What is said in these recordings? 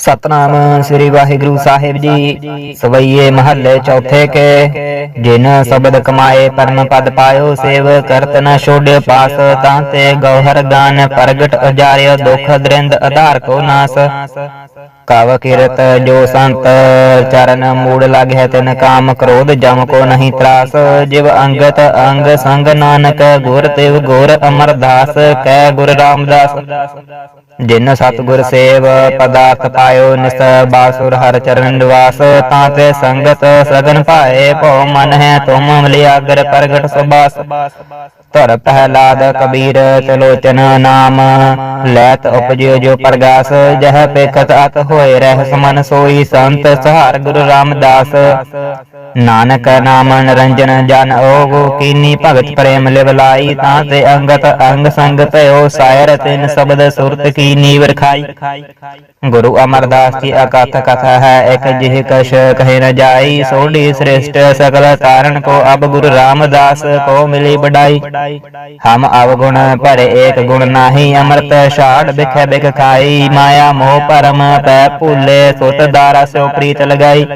ਸਤਨਾਮ ਸ੍ਰੀ ਵਾਹਿਗੁਰੂ ਸਾਹਿਬ ਜੀ। ਸਵਈਏ ਮਹੱਲੇ ਚੌਥੇ ਕੇ। ਜਿਨ ਸ਼ਬਦ ਕਮਾਏ ਪਰਮ ਪਦ ਪਾਇਓ ਸੇਵ, ਕਰਤ ਨ ਛੋੜਿਓ ਪਾਸ, ਤਾਂ ਤੇ ਗੌਹਰ ਗਾਨ ਪ੍ਰਗਟ ਅਜਾਰਿਓ ਦੁਖ ਦਰਿੰਦ ਆਧਾਰ ਕੋ ਨਾਸ। ਕਾਵ ਕਿਰਤ ਜੋ ਸੰਤ ਚਰਨ ਮੂੜ ਲਾਗਿਆ ਤਿਨ ਕਾਮ ਕ੍ਰੋਧ ਜਮ ਕੋ ਨਹੀਂ ਤਰਾਸ। ਜਿਵ ਅੰਗਤ ਅੰਗ ਸੰਗ ਨਾਨਕ, ਗੁਰ ਤਿਵ ਗੁਰ ਅਮਰਦਾਸ। ਕਹਿ ਗੁਰ ਰਾਮਦਾਸ। ਜਿਨ ਸਤਗੁਰ ਸੇਵ ਪਦਾਰਥ ਪਾਇਓ ਨਿਸ ਬਾਸੁਰ ਹਰ ਚਰਨ ਨਿਵਾਸ ਤਾਂ ਤੇ ਸੰਗਤ ਸਗਨ ਭਾਏ ਭਉ ਮਨ ਹੈ ਤੁਮ ਅਮਲਿਆਗਰ ਪ੍ਰਗਟ ਸੁਬਾਸ ਧਰ ਪਹਿਲਾਦ ਕਬੀਰ ਤਿਲੋਚਨ ਨਾਮ। ਲੈਤ ਉਪਜਿਓ ਜੋ ਪ੍ਰਗਾਸ ਜਹ ਪੇਖਤ ਅਤ ਹੋਏ ਰਹਿ ਸਮਨ ਸੋਈ ਸੰਤ ਸਹਾਰ ਗੁਰੂ ਰਾਮਦਾਸ। ਨਾਨਕ ਨਾਮ ਨਿਰੰਜਨ ਜਨ ਓਗੋ, ਕੀਨੀ ਭਗਤ ਪ੍ਰੇਮ ਲਿਵ ਤਾਂ ਤੇ ਅੰਗਤ ਅੰਗ ਸੰਗ ਭਇਓ ਸਾਇਰ ਤਿਨ ਸ਼ਬਦ ਸੁਰਤ ਕੀ ਨੀਵ ਰਖਾਈ ਗੁਰੂ ਅਮਰਦਾਸ ਕੀ ਅਕਥ ਕਥਾ ਹੈ, ਇੱਕ ਜਿਹ ਕਛ ਕਹੇ ਨ ਜਾਈ, ਸੋਢੀ ਸ੍ਰੇਸ਼ਟ ਸਕਲ ਕਾਰਨ ਕੋ ਅਬ ਗੁਰੂ ਰਾਮਦਾਸ ਕੋ ਮਿਲੀ ਬੜਾਈ ਹਮ ਅਵਗੁਣ ਭਰੇ ਏਕ ਗੁਣ ਨਾਹੀ, ਅੰਮ੍ਰਿਤ ਛਾੜ ਬਿਖ ਬਿਖ ਖਾਈ, ਮਾਇਆ ਮੋਹ ਪਰਮ ਪੈ ਭੂਲੇ, ਸੁਤ ਦਾਰਾ ਸਿਓ ਪ੍ਰੀਤ ਲਗਾਈ।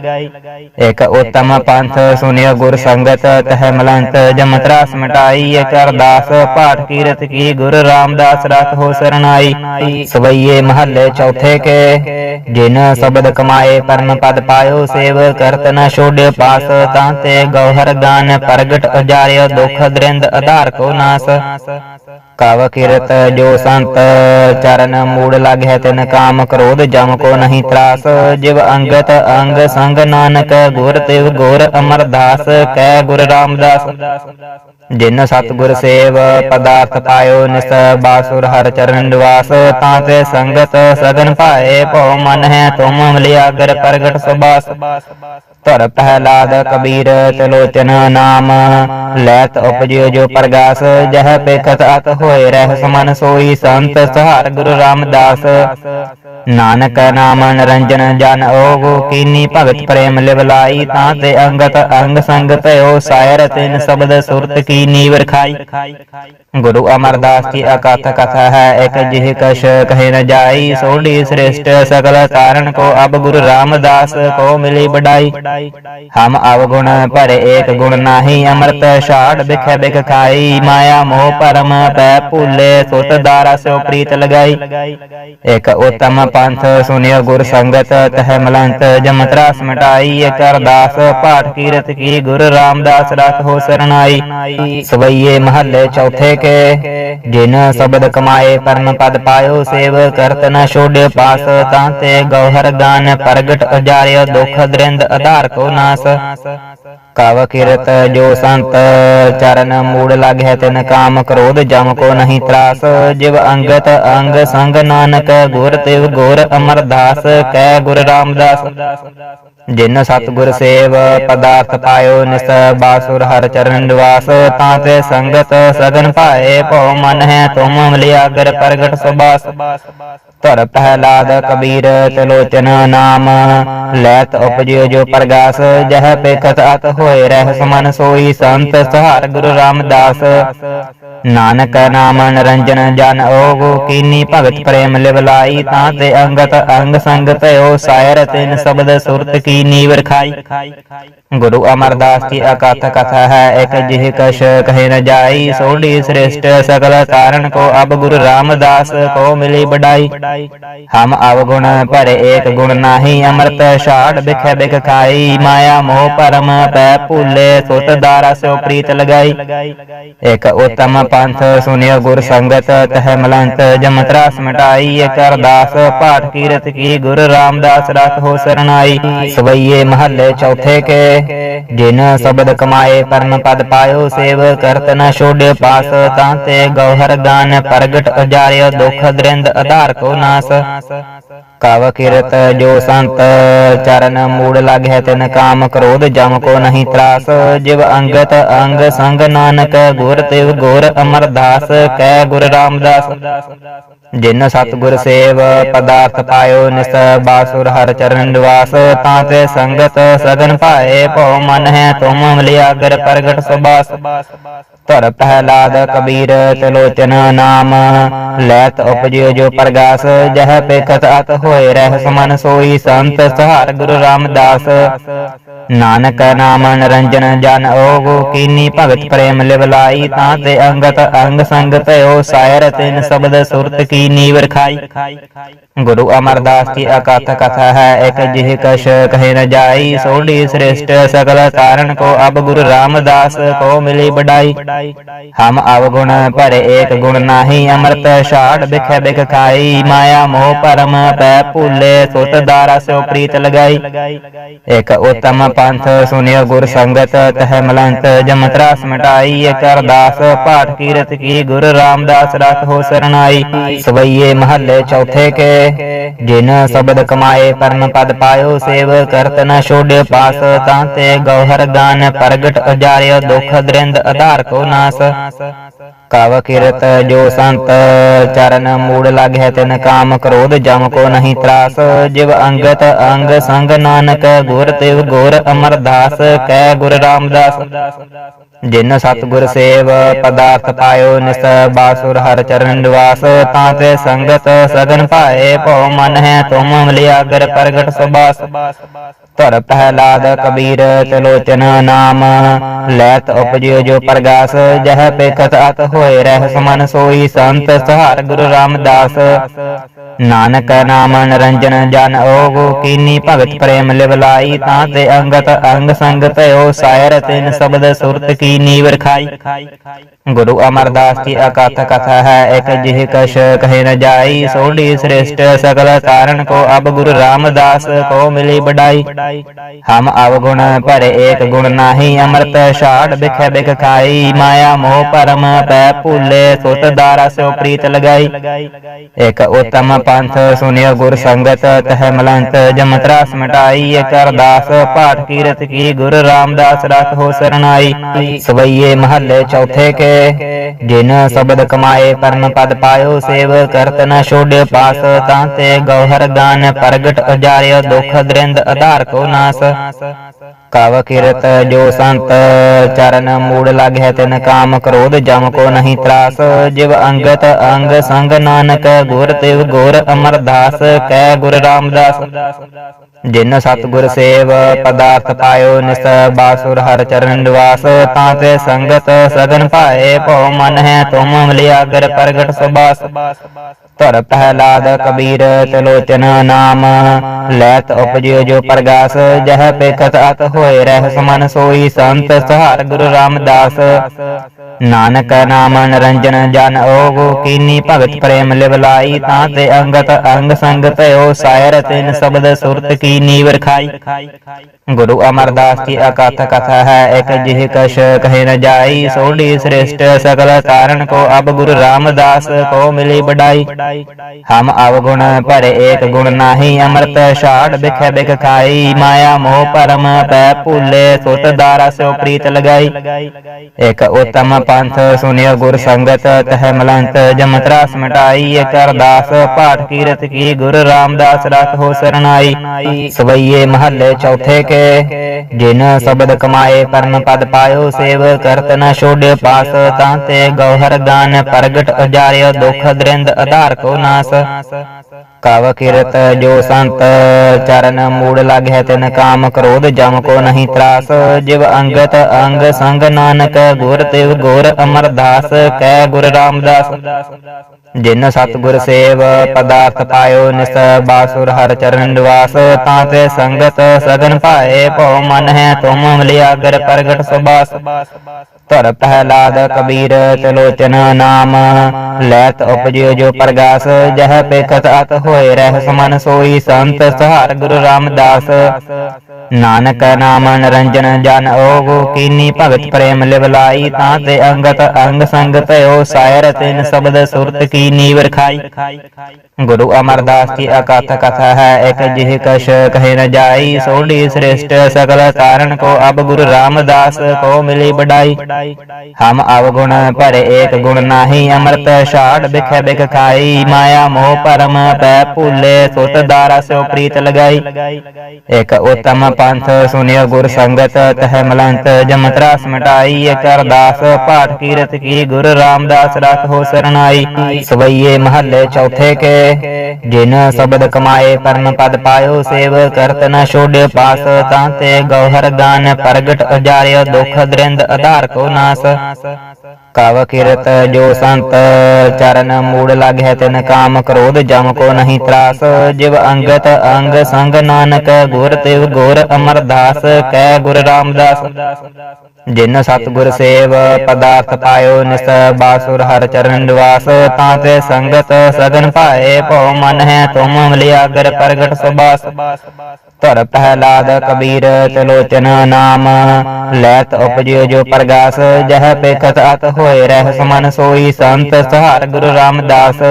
ਇਕ ਉਤਮ ਪੰਥ ਸੁਨਿਓ ਗੁਰ ਸੰਗਤ ਤਹ ਮਲੰਤ, ਜਮ ਤਰਾਸ ਮਿਟਾਈ ਇਕ ਅਰਦਾਸ, ਪਾਠ ਕੀਰਤ ਕੀ, ਗੁਰ ਰਾਮਦਾਸ ਰਖੋ ਸਰਨਾਈ। ਸਵਈਏ ਮਹੱਲੇ ਚੌਥੇ ਕੇ, ਜਿਨ ਸ਼ਬਦ ਕਮਾਏ, ਪਰਮ ਪਦ ਪਾਇਓ ਸੇਵ ਕਰਤ ਨ ਛੋੜਿਓ ਪਾਸ, ਤਾਂ ਤੇ ਗੌਹਰ ਗਾਨ ਪ੍ਰਗਟ ਅਜਾਰਿਓ ਦੁਖ ਦਰਿੰਦ, ਆਧਾਰ ਕੋ ਨਾਸ। ਕਵ ਕਿਰਤ ਜੋ ਸੰਤ ਚਰਨ ਮੂੜ ਲਾਗਿਆ ਤਿਨ ਕਾਮ ਕ੍ਰੋਧ ਜਮ ਕੋ ਨਹੀਂ ਤਰਾਸ। ਜਿਵ ਅੰਗਤ ਅੰਗ ਸੰਗ ਨਾਨਕ, ਗੁਰ ਤਿਵ ਗੁਰ ਅਮਰਦਾਸ ਕਹਿ ਗੁਰ ਰਾਮਦਾਸ। ਜਿਨ ਸਤਗੁਰ ਸੇਵ ਪਦਾਰਥ ਪਾਇਓ ਨਿਸ, ਬਾਸੁਰ ਹਰ ਚਰਨ ਨਿਵਾਸ। ਤਾਂ ਤੇ ਸੰਗਤ ਸਗਨ ਭਾਏ, ਭਉ ਮਨ ਹੈ, ਤੁਮ ਅਮਲਿਆਗਰ ਪ੍ਰਗਟ ਸੁਬਾਸ ਧਰ ਪਹਿਲਾਦ ਕਬੀਰ ਤਿਲੋਚਨ ਨਾਮ। ਲੈਤ ਉਪਜਿਓ ਜੋ ਪ੍ਰਗਾਸ, ਜਹ ਪੇਖਤ ਅਤ ਹੋਏ ਰਹਿ ਸਮਨ ਸੋਈ। ਸੰਤ ਸਹਾਰ ਗੁਰੂ ਰਾਮਦਾਸ। ਨਾਨਕ ਨਾਮ ਨਿਰੰਜਨ ਜਨ ਓਗੋ, ਕੀਨੀ ਭਗਤ ਪ੍ਰੇਮ ਲਿਵਲਾਈ ਤਾਂ ਤੇ ਅੰਗਤ ਅੰਗ ਸੰਗ ਭਇਓ, ਸਾਇਰ ਤਿਨ ਸ਼ਬਦ ਸੁਰਤ ਕੀ ਨੀਵ ਰਖਾਈ ਗੁਰੂ ਅਮਰਦਾਸ ਕੀ ਅਕਥ ਕਥਾ ਹੈ? ਇੱਕ ਜਿਹ ਕਛ ਕਹੇ ਨ ਜਾਈ, ਸੋਢੀ ਸ੍ਰੇਸ਼ਟ ਸਕਲ ਕਾਰਨ ਕੋ ਅਬ ਗੁਰੂ ਰਾਮਦਾਸ ਕੋ ਮਿਲੀ ਬੜਾਈ ਹਮ ਅਵਗੁਣ ਭਰੇ ਏਕ ਗੁਣ ਨਾਹੀ, ਅੰਮ੍ਰਿਤ ਛਾੜ ਬਿਖੈ ਬਿਖ ਖਾਈ। ਮਾਇਆ ਮੋਹ ਪਰਮ ਪੈ ਭੂਲੇ, ਸੁਤ ਦਾਰਾ ਸਿਓ ਪ੍ਰੀਤ ਲਗਾਈ। ਇਕ ਉਤਮ ਪੰਥ ਸੁਨਿਓ ਗੁਰ ਸੰਗਤ, ਤਹ ਮਲੰਤ ਜਮ ਤਰਾਸ ਮਿਟਾਈ। ਇਕ ਅਰਦਾਸ ਪਾਠ ਕੀਰਤ ਕੀ, ਗੁਰ ਰਾਮਦਾਸ ਰਖੋ ਸਰਨਾਈ ਸਵਈਏ ਮਹੱਲੇ ਚੌਥੇ ਕੇ ਜਿਨ ਸ਼ਬਦ ਕਮਾਏ ਪਰਮ ਪਦ ਪਾਇਓ, ਸੇਵ ਕਰਤ ਨ ਛੋੜਿਓ ਪਾਸ, ਤਾਂ ਤੇ ਗੌਹਰ ਗਾਨ ਪ੍ਰਗਟ ਅਜਾਰਿਓ ਦੁਖ ਦਰਿੰਦ ਆਧਾਰ ਕੋ ਨਾਸ। ਕਵ ਕਿਰਤ ਜੋ ਸੰਤ ਚਰਨ ਮੂੜ ਲਾਗਿਆ ਤਿਨ ਕਾਮ ਕ੍ਰੋਧ ਜਮ ਕੋ ਨਹੀਂ ਤਰਾਸ। ਜਿਵ ਅੰਗਤ ਅੰਗ ਸੰਗ ਨਾਨਕ, ਗੁਰ ਤਿਵ ਗੁਰ ਅਮਰਦਾਸ ਕਹਿ ਗੁਰ ਰਾਮਦਾਸ। ਜਿਨ ਸਤਗੁਰ ਸੇਵ, ਪਦਾਰਥ ਪਾਇਓ ਨਿਸ ਬਾਸੁਰ ਹਰ ਚਰਨ ਨਿਵਾਸ, ਤਾਂ ਤੇ ਸੰਗਤ ਸਗਨ ਭਾਏ ਭਉ ਮਨ ਹੈ, ਤੁਮ ਅਮਲਿਆਗਰ ਪ੍ਰਗਟ ਸੁਬਾਸ ਧਰ ਪਹਿਲਾਦ ਕਬੀਰ ਤਿਲੋਚਨ ਨਾਮ, ਲੈਤ ਉਪਜਿਓ ਜੋ ਪ੍ਰਗਾਸ, ਜਹ ਪੇਖਤ ਅਤ ਹੋਏ ਰਹਿ ਸਮਨ ਸੋਈ, ਸੰਤ ਸਹਾਰ ਗੁਰੂ ਰਾਮਦਾਸ। ਨਾਨਕ ਨਾਮ ਨਿਰੰਜਨ ਜਨ ਓਗੋ, ਕੀਨੀ ਭਗਤ ਪ੍ਰੇਮ ਲਿਵ ਲਾਈ, ਤਾਂ ਤੇ ਅੰਗਤ ਅੰਗ ਸੰਗ ਭਇਓ, ਸਾਇਰ ਤਿਨ ਸ਼ਬਦ ਸੁਰਤ ਕੀ ਨੀਵ ਰਖਾਈ ਗੁਰੂ ਅਮਰਦਾਸ ਕੀ ਅਕਥ ਕਥਾ ਹੈ ਇੱਕ ਜਿਹ ਕਛ ਕਹੇ ਨ ਜਾਈ ਸੋਢੀ ਸ੍ਰੇਸ਼ਟ ਸਕਲ ਕਾਰਨ ਕੋ ਅਬ ਗੁਰੂ ਰਾਮਦਾਸ ਕੋ ਮਿਲੀ ਬੜਾਈ ਹਮ ਅਵਗੁਣ ਭਰੇ ਏਕ ਗੁਣ ਨਾਹੀ ਅੰਮ੍ਰਿਤ ਛਾੜ ਬਿਖੈ ਬਿਖ ਖਾਈ ਮਾਇਆ ਮੋਹ ਪਰਮ ਪੈ ਭੂਲੇ ਸੁਤ ਦਾਰਾ ਸਿਓ ਪ੍ਰੀਤ ਲਗਾਈ। ਇਕ ਉਤਮ ਪੰਥ ਸੁਨਿਓ ਗੁਰ ਸੰਗਤ ਤਹ ਮਲੰਤ ਜਮ ਤਰਾਸ ਮਿਟਾਈ ਇਕ ਅਰਦਾਸ ਪਾਠ ਕੀਰਤ ਕੀ ਗੁਰ ਰਾਮਦਾਸ ਰਖੋ ਸਰਨਾਈ ਸਵਈਏ ਮਹੱਲੇ ਚੌਥੇ ਕੇ ਜਿਨ ਸ਼ਬਦ ਕਮਾਏ ਪਰਮ ਪਦ ਪਾਇਓ ਸੇਵ ਕਰਤ ਨ ਛੋੜਿਓ ਪਾਸ ਤਾਂ ਤੇ ਗੌਹਰ ਗਾਨ ਪ੍ਰਗਟ ਅਜਾਰਿਓ ਦੁਖ ਦਰਿੰਦ ਆਧਾਰ ਕੋ ਨਾਸ। ਕਵ ਕਿਰਤ ਜੋ ਸੰਤ ਚਰਨ ਮੂੜ ਲਾਗਿਆ ਤਿਨ ਕਾਮ ਕ੍ਰੋਧ ਜਮ ਕੋ ਨਹੀਂ ਤਰਾਸ, ਜਿਵ ਅੰਗਤ ਅੰਗ ਸੰਗ ਨਾਨਕ ਗੁਰ ਤਿਵ ਗੁਰ ਅਮਰਦਾਸ ਕਹਿ ਗੁਰ ਰਾਮਦਾਸ। ਜਿਨ ਸਤਿਗੁਰ ਸੇਵ ਪਦਾਰਥ ਪਾਇਓ ਨਿਸ ਬਾਸੁਰ ਹਰ ਚਰਨ ਨਿਵਾਸ, ਤਾਂ ਤੇ ਸੰਗਤ ਸਗਨ ਭਾਏ ਭਉ ਮਨ ਹੈ ਤੁਮ ਅਮਲਿਆਗਰ ਪ੍ਰਗਟ ਸੁਬਾਸ ਧਰ ਪਹਿਲਾਦ ਕਬੀਰ ਤਿਲੋਚਨ ਨਾਮ, ਲੈਤ ਉਪਜਿਓ ਜੋ ਪ੍ਰਗਾਸ, ਜਹ ਪੇਖਤ ਅਤ ਹੋਏ ਰਹਿ ਸਮਨ ਸੋਈ ਸੰਤ ਸਹਾਰ ਗੁਰੂ ਰਾਮਦਾਸ। ਨਾਨਕ ਨਾਮ ਨਿਰੰਜਨ ਜਨ ਓਗੋ, ਕੀਨੀ ਭਗਤ ਪ੍ਰੇਮ ਲਿਵ ਤਾਂ ਤੇ ਅੰਗਤ ਅੰਗ ਸੰਗ ਤਯੋ ਸਾਇਰ ਤਿਨ ਸ਼ਬਦ ਸੁਰਤ ਕੀ ਨੀਵ ਰਖਾਈ ਗੁਰੂ ਅਮਰਦਾਸ ਕੀ ਅਕਥ ਕਥਾ ਹੈ, ਇੱਕ ਜਿਹ ਕਸ਼ ਕਹੇ ਨ ਜਾਈ, ਸੋਢੀ ਸ੍ਰੇਸ਼ਟ ਸਕਲ ਕਾਰਨ ਕੋ ਅਬ ਗੁਰੂ ਰਾਮਦਾਸ ਕੋ ਮਿਲੀ ਬੜਾਈ ਹਮ ਅਵਗੁਣ ਭਰੇ ਏਕ ਗੁਣ ਨਾਹੀ, ਅੰਮ੍ਰਿਤ ਛਾੜ ਬਿਖ ਬਿਖ ਖਾਈ। ਮਾਇਆ ਮੋਹ ਪਰਮ ਪੈ ਭੂਲੇ, ਸੁਤ ਦਾਰਾ ਸੋ ਪ੍ਰੀਤ ਲਗਾਈ। ਇਕ ਉਤਮ ਪੰਥ ਸੁਨਿਓ ਗੁਰ ਸੰਗਤ ਤਹ ਮਲੰਤ, ਜਮ ਤਰਾਸ ਮਿਟਾਈ ਇਕ ਅਰਦਾਸ ਪਾਠ ਕੀਰਤ ਕੀ, ਗੁਰ ਰਾਮਦਾਸ ਰਖੋ ਸਰਣਾਈ ਸਵਈਏ ਮਹੱਲੇ ਚੌਥੇ ਕੇ, ਜਿਨ ਸ਼ਬਦ ਕਮਾਏ, ਪਰਮ ਪਦ ਪਾਇਓ ਸੇਵ ਕਰਤ ਨ ਛੋੜਿ ਪਾਸ, ਤਾਂ ਤੇ ਗੌਹਰ ਗਾਨ ਪ੍ਰਗਟ ਅਜਾਰਿਓ ਦੁਖ ਦ੍ਰਿੰਦ, ਆਧਾਰ ਕੋ ਨਾਸ। ਕਵ ਕਿਰਤ ਜੋ ਸੰਤ ਚਰਨ ਮੂੜ ਲਾਗੈ ਤਿਨ ਕਾਮ ਕ੍ਰੋਧ ਜਮ ਕੋ ਨਹੀਂ ਤਰਾਸ। ਜਿਵ ਅੰਗਤ ਅੰਗ ਸੰਗ ਨਾਨਕ, ਗੁਰ ਤਿਵ ਗੁਰ ਅਮਰਦਾਸ ਕਹਿ ਗੁਰ ਰਾਮਦਾਸ। ਜਿਨ ਸਤਿਗੁਰ ਸੇਵ, ਪਦਾਰਥ ਪਾਇਓ ਨਿਸ ਬਾਸੁਰ ਹਰ ਚਰਨ ਨਿਵਾਸ। ਤਾਂ ਤੇ ਸੰਗਤ ਸਗਨ ਪਾਏ ਭਉ ਮਨ ਹੈ, ਤੁਮ ਅਮਲਿਆਗਰ ਪ੍ਰਗਟ ਸੁਬਾਸ ਧਰ ਪਹਿਲਾਦ ਕਬੀਰ ਤਿਲੋਚਨ ਨਾਮ। ਲੈਤ ਉਪਜਿਓ ਜੋ ਪ੍ਰਗਾਸ ਜਹ ਪੇਖਤ ਅਤ ਹੋਏ ਰਹਿ ਸਮਨ ਸੋਈ ਸੰਤ ਸਹਾਰ ਗੁਰੂ ਰਾਮਦਾਸ। ਨਾਨਕ ਨਾਮ ਨਿਰੰਜਨ ਜਨ ਓਗੋ ਕੀਨੀ ਭਗਤ ਪ੍ਰੇਮ ਲਿਵ ਲਾਈ ਤਾਂ ਤੇ ਅੰਗਤ ਅੰਗ ਸੰਗ ਤਯੋ ਸਾਇਰ ਤਿਨ ਸ਼ਬਦ ਸੁਰਤ ਕੀ ਨੀਵ ਰਖਾਈ ਗੁਰੂ ਅਮਰਦਾਸ ਕੀ ਅਕਥ ਕਥਾ ਹੈ, ਇੱਕ ਜਿਹ ਕਸ਼ ਕਹੇ ਨ ਜਾਈ, ਸੋਢੀ ਸ੍ਰੇਸ਼ਟ ਸਕਲ ਕਾਰਨ ਕੋ ਅਬ ਗੁਰੂ ਰਾਮਦਾਸ ਕੋ ਮਿਲੀ ਬੜਾਈ ਹਮ ਅਵਗੁਣ ਭਰੇ ਏਕ ਗੁਣ ਨਾਹੀ, ਅੰਮ੍ਰਿਤ ਛਾੜ ਬਿਖ ਬਿਖ ਖਾਈ। ਮਾਇਆ ਮੋਹ ਪਰਮ ਪੈ ਭੂਲੇ, ਸੁਤ ਦਾਰਾ ਸੋ ਪ੍ਰੀਤ ਲਗਾਈ। ਇਕ ਉਤਮ ਪੰਥ ਸੁਨਿਓ ਗੁਰ ਸੰਗਤ, ਤਹ ਮਲੰਤ ਜਮ ਤਰਾਸ ਮਿਟਾਈ। ਇਕ ਪਾਠ ਕੀਰਤ ਕੀ, ਗੁਰ ਰਾਮਦਾਸ ਰਖੋ ਸਰਣਾਈ ਸਵਈਏ ਮਹੱਲੇ ਚੌਥੇ ਕੇ ਜਿਨ ਸ਼ਬਦ ਕਮਾਏ ਪਰਮ ਪਦ ਪਾਇਓ ਸੇਵ ਕਰਤ ਨ ਛੋੜਿ ਪਾਸ, ਤਾਂ ਤੇ ਗੌਹਰ ਗਾਨ ਪ੍ਰਗਟ ਅਜਾਰਿਓ ਦੁਖ ਦ੍ਰਿੰਦ ਆਧਾਰ ਕੋ ਨਾਸ। ਕਵ ਕਿਰਤ ਜੋ ਸੰਤ ਚਰਨ ਮੂੜ ਲਾਗੈ ਤਿਨ ਕਾਮ ਕ੍ਰੋਧ ਜਮ ਕੋ ਨਹੀਂ ਤਰਾਸ। ਜਿਵ ਅੰਗਤ ਅੰਗ ਸੰਗ ਨਾਨਕ, ਗੁਰ ਤਿਵ ਗੁਰ ਅਮਰਦਾਸ। ਕਹਿ ਗੁਰ ਰਾਮਦਾਸ। ਜਿਨ ਸਤਿਗੁਰ ਸੇਵ ਪਦਾਰਥ ਪਾਇਓ ਨਿਸ ਬਾਸੁਰ ਹਰ ਚਰਨ ਨਿਵਾਸ ਤਾਂ ਤੇ ਸੰਗਤ ਸਗਨ ਭਾਏ ਭਉ ਮਨ ਹੈ ਤੁਮ ਅਮਲਿਆਗਰ ਪ੍ਰਗਟ ਸੁਬਾਸ ਧਰ ਪਹਿਲਾਦ ਕਬੀਰ ਤਿਲੋਚਨ ਨਾਮ। ਲੈਤ ਉਪਜਿਓ ਜੋ ਪ੍ਰਗਾਸ ਜਹ ਪੇਖਤ ਅਤ ਹੋਏ ਰਹਿ ਸਮਨ ਸੋਈ। ਸੰਤ ਸਹਾਰ ਗੁਰੂ ਰਾਮਦਾਸ। ਨਾਨਕ ਨਾਮ ਨਿਰੰਜਨ ਜਨ ਓਗੋ ਕੀਨੀ ਭਗਤ ਪ੍ਰੇਮ ਲਿਵਲਾਈ ਤਾਂ ਤੇ ਅੰਗਤ ਅੰਗ ਸੰਗ ਤਯੋ ਸਾਇਰ ਤਿਨ ਸ਼ਬਦ ਸੁਰਤ ਕੀ ਨੀਵ ਖਾਈ ਗੁਰੂ ਅਮਰਦਾਸ ਕੀ ਅਕਥ ਕਥਾ ਹੈ, ਇੱਕ ਜਿਹ ਕਸ਼ ਕਹੇ ਨ ਜਾਈ, ਸੋਢੀ ਸ੍ਰੇਸ਼ਟ ਸਕਲ ਕਾਰਨ ਕੋ ਅਬ ਗੁਰੂ ਰਾਮਦਾਸ ਕੋ ਮਿਲੀ ਬੜਾਈ ਹਮ ਅਵਗੁਣ ਭਰੇ ਏਕ ਗੁਣ ਨਾਹੀ, ਅੰਮ੍ਰਿਤ ਛਾੜ ਬਿਖ ਬਿਖ ਖਾਈ। ਮਾਇਆ ਮੋਹ ਪਰਮ ਪੈ ਭੂਲੇ, ਸੁਤ ਦਾਰਾ ਸੋ ਪ੍ਰੀਤ ਲਗਾਈ। ਇਕ ਉਤਮ ਪੰਥ ਸੁਨਿਓ ਗੁਰ ਸੰਗਤ, ਤਹ ਮਲੰਤ ਜਮਤਰਾ ਤਰਾਸ ਇਕ ਅਰਦਾਸ ਪਾਠ ਕੀਰਤ ਕੀ, ਗੁਰ ਰਾਮਦਾਸ ਰਖੋ ਸਰਣਾਈ। ਸਵਈਏ ਮਹੱਲੇ ਚੌਥੇ ਕੇ। ਜਿਨ ਸ਼ਬਦ ਕਮਾਏ ਪਰਮ ਪਦ ਪਾਇਓ, ਸੇਵ ਕਰਤ ਨ ਛੋੜਿ ਪਾਸ, ਤਾਂ ਤੇ ਗੌਹਰ ਗਾਨ ਪ੍ਰਗਟ ਅਜਾਰਿਓ ਦੁਖ ਦ੍ਰਿੰਦ ਆਧਾਰ ਕੋ ਨਾਸ। ਕਵ ਕਿਰਤ ਜੋ ਸੰਤ ਚਰਨ ਮੂੜ ਲਾਗੈ ਤਿਨ ਕਾਮ ਕ੍ਰੋਧ ਜਮ ਕੋ ਨਹੀਂ ਤਰਾਸ। ਜਿਵ ਅੰਗਤ ਅੰਗ ਸੰਗ ਨਾਨਕ, ਗੁਰ ਤਿਵ ਗੁਰ ਅਮਰਦਾਸ ਕਹਿ ਗੁਰ ਰਾਮਦਾਸ। ਜਿਨ ਸਤਿਗੁਰ ਸੇਵ ਪਦਾਰਥ ਪਾਇਓ ਨਿਸ ਬਾਸੁਰ ਹਰ ਚਰਨ ਨਿਵਾਸ ਤਾਂ ਤੇ ਸੰਗਤ ਸਗਨ ਭਾਏ ਭਉ ਮਨ ਹੈ ਤੁਮ ਅਮਲਿਆਗਰ ਪ੍ਰਗਟ ਸੁਬਾਸ ਧਰ ਪਹਿਲਾਦ ਕਬੀਰ ਤਿਲੋਚਨ ਨਾਮ। ਲੈਤ ਉਪਜਿਓ ਜੋ ਪ੍ਰਗਾਸ, ਜਹ ਪੇਖਤ ਅਤ ਹੋਏ ਰਹਿ ਸਮਨ ਸੋਈ ਸੰਤ ਸਹਾਰ ਗੁਰੂ ਰਾਮਦਾਸ। ਨਾਨਕ ਨਾਮ ਨਿਰੰਜਨ ਜਨ ਓਗੋ, ਕੀਨੀ ਭਗਤ ਪ੍ਰੇਮ ਲਿਵ ਤਾਂ ਤੇ ਅੰਗਤ ਅੰਗ ਸੰਗ ਤਯੋ ਸਾਇਰ ਤਿਨ ਸ਼ਬਦ ਸੁਰਤ ਕੀ ਨੀਵ ਰਖਾਈ ਗੁਰੂ ਅਮਰਦਾਸ ਕੀ ਅਕਥ ਕਥਾ ਹੈ, ਇੱਕ ਜਿਹ ਕਸ਼ ਕਹੇ ਨ ਜਾਈ, ਸੋਢੀ ਸ੍ਰੇਸ਼ਟ ਸਕਲ ਕਾਰਨ ਕੋ ਅਬ ਗੁਰੂ ਰਾਮਦਾਸ ਕੋ ਮਿਲੀ ਬੜਾਈ ਹਮ ਅਵਗੁਣ ਭਰੇ ਏਕ ਗੁਣ ਨਾਹੀ ਅੰਮ੍ਰਿਤ ਛਾੜ ਬਿਖੈ ਬਿਖ ਖਾਈ ਮਾਇਆ ਮੋਹ ਪਰਮ ਪੈ ਭੂਲੇ ਸੁਤ ਦਾਰਾ ਸਿਓ ਪ੍ਰੀਤ ਲਗਾਈ। ਇਕ ਉਤਮ ਪੰਥ ਸੁਨਿਓ ਗੁਰ ਸੰਗਤ ਤਹ ਮਲੰਤ ਜਮ ਤਰਾਸ ਮਿਟਾਈ ਇਕ ਅਰਦਾਸ ਪਾਠ ਕੀਰਤ ਕੀ ਗੁਰ ਰਾਮਦਾਸ ਰਖੋ ਸਰਣਾਈ ਸਵਈਏ ਮਹੱਲੇ ਚੌਥੇ ਕੇ ਜਿਨ ਸ਼ਬਦ ਕਮਾਏ ਪਰਮ ਪਦ ਪਾਇਓ ਸੇਵ ਕਰਤ ਨ ਛੋੜਿਓ ਪਾਸ ਤਾਂ ਤੇ ਗੌਹਰ ਗਾਨ ਪ੍ਰਗਟ ਉਜਾਰਿਓ ਦੁਖ ਦਰਿੰਦ ਆਧਾਰ ਕੋ ਨਾਸ। ਕਵ ਕਿਰਤ ਜੋ ਸੰਤ ਚਰਨ ਮੂੜ ਲਗਹਿ ਤਿਨ ਕਾਮ ਕ੍ਰੋਧ ਜਮ ਕੋ ਨਹੀਂ ਤਰਾਸ। ਜਿਵ ਅੰਗਤ ਅੰਗ ਸੰਗ ਨਾਨਕ ਗੁਰ ਤਿਵ ਗੁਰ ਅਮਰਦਾਸ। ਕਹਿ ਗੁਰ ਰਾਮਦਾਸ। ਜਿਨ ਸਤਿਗੁਰ ਸੇਵ ਪਦਾਰਥ ਪਾਇਓ ਨਿਸ ਬਾਸੁਰ ਹਰ ਚਰਨ ਨਿਵਾਸ। ਤਾਂ ਤੇ ਸੰਗਤ ਸਗਨ ਭਾਏ ਭਉ ਮਨ ਹੈ ਤੁਮ ਮਲਿਆਗਰ ਪ੍ਰਗਟ ਸੁਬਾਸ ਧਰ ਪਹਿਲਾਦ ਕਬੀਰ ਤਲੋਚਨ ਨਾਮ। ਲੈਤ ਉਪਜਿਓ ਜੋ ਪ੍ਰਗਾਸ, ਜਹ ਪੇਖਤ ਅਤ ਹੋਏ ਰਹਿ ਸਮਨ ਸੋਈ ਸੰਤ ਸਹਾਰ ਗੁਰੂ ਰਾਮਦਾਸ।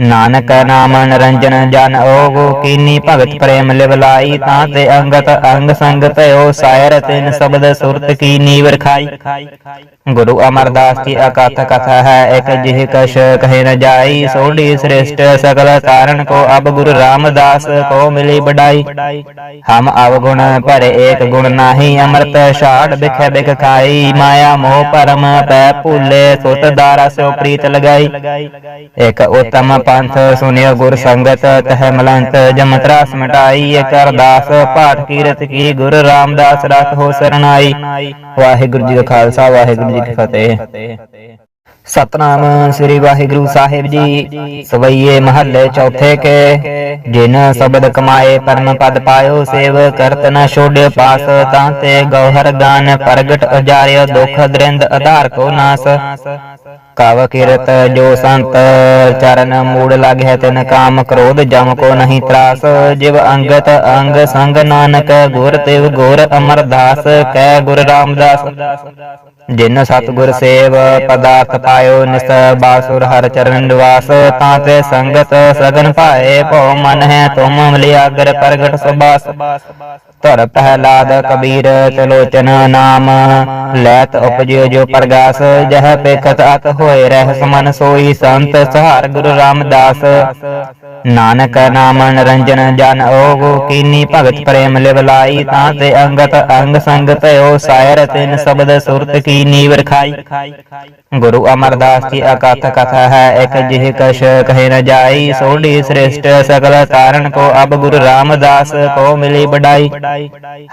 ਨਾਨਕ ਨਾਮ ਨਰੰਜਨ ਜਨ ਓਗੋ, ਕੀਨੀ ਭਗਤ ਪ੍ਰੇਮ ਲਿਵ ਤਾਂ ਤੇ ਅੰਗਤ ਅੰਗ ਸੰਗ ਭਇਓ ਸਾਇਰ, ਤਿਨ ਸ਼ਬਦ ਸੁਰਤ ਕੀ ਨੀਵ ਰਖਾਈ ਗੁਰੂ ਅਮਰਦਾਸ ਦੀ ਅਕਥ ਕਥਾ ਹੈ, ਇਕ ਜਿਹ ਕਛ ਕਹੇ ਨ ਜਾਈ, ਸੋਢੀ ਸ੍ਰੇਸ਼ਟ ਸਗਲ ਕਾਰਨ ਕੋ ਅਬ ਗੁਰੂ ਰਾਮਦਾਸ, ਕੋ ਮਿਲੀ ਬੜਾਈ ਹਮ ਅਵਗੁਣ ਭਰੇ ਏਕ ਗੁਣ ਨਾਹੀ ਅੰਮ੍ਰਿਤ ਛਾੜ ਬਿਖੈ ਬਿਖ ਖਾਈ ਮਾਇਆ ਮੋਹ ਪਰਮ ਪੈ ਭੂਲੇ ਸੁਤ ਦਾਰਾ ਸਿਓ ਪ੍ਰੀਤ ਲਗਾਈ। ਇਕ ਉਤਮ ਪੰਥ ਸੁਨਿਓ ਗੁਰ ਸੰਗਤ ਤਹ ਮਲੰਤ ਜਮ ਤਰਾਸ ਮਿਟਾਈ ਇਕ ਅਰਦਾਸ ਪਾਠ ਕੀਰਤ ਕੀ ਗੁਰ ਰਾਮਦਾਸ ਰਖੋ ਸਰਣਾਈ ਵਾਹਿਗੁਰੂ ਜੀ ਕਾ ਖਾਲਸਾ ਵਾਹਿਗੁਰੂ ਜੀ ਕੀ ਫਤਿਹ। ਸਤਨਾਮ ਸ੍ਰੀ ਵਾਹਿਗੁਰੂ ਸਾਹਿਬ ਜੀ। ਸਵਈਏ ਮਹੱਲੇ ਚੌਥੇ ਕੇ, ਜਿਨ ਸ਼ਬਦ ਕਮਾਏ ਪਰਮ ਪਦ ਪਾਇਓ ਸੇਵ, ਕਰਤ ਨ ਛੋੜਿਓ ਪਾਸ, ਤਾਂ ਤੇ ਗੌਹਰ ਗਾਨ ਪ੍ਰਗਟ ਉਜਾਰਿਓ, ਦੁਖ ਦਰਿੰਦ ਆਧਾਰ ਕੋ ਨਾਸ। ਕਵ ਕਿਰਤ ਜੋ ਸੰਤ ਚਰਨ ਮੂੜ ਲਗਹਿ, ਤਿਨ ਕਾਮ ਕ੍ਰੋਧ ਜਮ ਕੋ ਨਹੀਂ ਤਰਾਸ। ਜਿਵ ਅੰਗਤ ਅੰਗ ਸੰਗ ਨਾਨਕ, ਗੁਰ ਤਿਵ ਗੁਰ ਅਮਰਦਾਸ ਕਹਿ ਗੁਰ ਰਾਮਦਾਸ। ਜਿਨ ਸਤਿਗੁਰ ਸੇਵ ਪਦਾਰਥ ਪਾਇਓ ਨਿਸ ਬਾਸੁਰ ਹਰ ਚਰਨ ਨਿਵਾਸ ਤਾਂ ਤੇ ਸੰਗਤ ਸਗਨ ਭਾਏ ਭਉ ਮਨ ਹੈ ਤੁਮ ਮਲਿਆਗਰ ਪ੍ਰਗਟ ਸੁਬਾਸ ਧਰ ਪ੍ਰਹਲਾਦ ਕਬੀਰ ਤਲੋਚਨ ਨਾਮ। ਲੈਤ ਉਪਜਿਓ ਜੋ ਪ੍ਰਗਾਸ ਜਹ ਪੇਖਤ ਅਤ ਹੋਏ ਰਹਿ ਸਮਨ ਸੋਈ ਸੰਤ ਸਹਾਰ ਗੁਰੂ ਰਾਮਦਾਸ। ਨਾਨਕ ਨਾਮ ਨਰੰਜਨ ਜਨ ਓਗੋ ਕੀਨੀ ਭਗਤ ਪ੍ਰੇਮ ਲਿਵ ਲਾਈ ਤਾਂ ਤੇ ਅੰਗਤ ਅੰਗ ਸੰਗ ਭਇਓ ਸਾਇਰ ਤਿਨ ਸ਼ਬਦ ਸੁਰਤ ਕੀ ਨੀਵ ਰਖਾਈ ਗੁਰੂ ਅਮਰਦਾਸ ਕੀ ਅਕਥ ਕਥਾ ਹੈ ਇਕ ਜਿਹ ਕਛ ਕਹੇ ਨ ਜਾਈ ਸੋਢੀ ਸ੍ਰੇਸ਼ਟ ਸਕਲ ਕਾਰਨ ਕੋ ਅਬ ਗੁਰੂ ਰਾਮਦਾਸ ਕੋ ਮਿਲੀ ਬੜਾਈ।